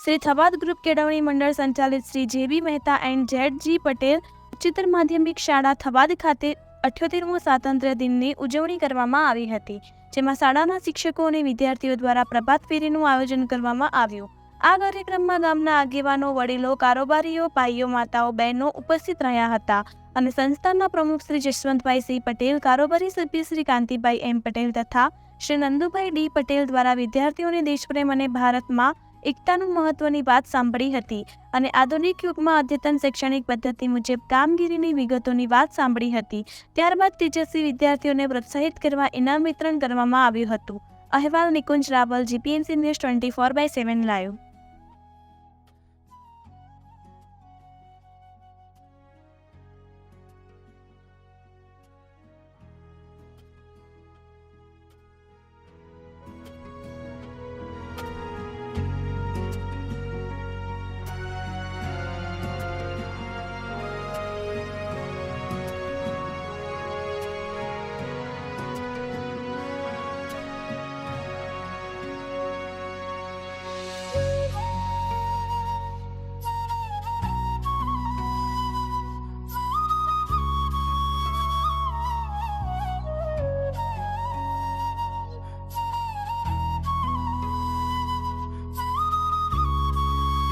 Shri થવાદ group કેળવણી મંડળ સંચાલિત Shri J B Mehta and Z G Patel ઉચ્ચતર માધ્યમિક શાળા થવાદ ખાતે અઠ્યોતેરમો સ્વાતંત્ર્ય દિનની ઉજવણી કરવામાં આવી હતી, જેમાં શાળાના શિક્ષકો અને વિદ્યાર્થીઓ દ્વારા પ્રભાત ફેરીનું આયોજન કરવામાં આવ્યું. આ કાર્યક્રમમાં ગામના આગેવાનો, વડીલો, કારોબારીઓ, ભાઈઓ, માતાઓ, બહેનો ઉપસ્થિત રહ્યા હતા અને સંસ્થાના પ્રમુખ શ્રી જશવંતભાઈ સિંહ પટેલ, કારોબારી સભ્ય શ્રી કાંતિભાઈ એમ પટેલ તથા શ્રી નંદુભાઈ ડી પટેલ દ્વારા વિદ્યાર્થીઓને દેશપ્રેમ અને ભારતમાં એકતાનું મહત્વની વાત સાંભળી હતી અને આધુનિક યુગમાં અદ્યતન શૈક્ષણિક પદ્ધતિ મુજબ કામગીરીની વિગતોની વાત સાંભળી હતી. ત્યારબાદ તેજસ્વી વિદ્યાર્થીઓને પ્રોત્સાહિત કરવા ઇનામ વિતરણ કરવામાં આવ્યું હતું. અહેવાલ Nikunj Raval GPMC news twenty four by seven live.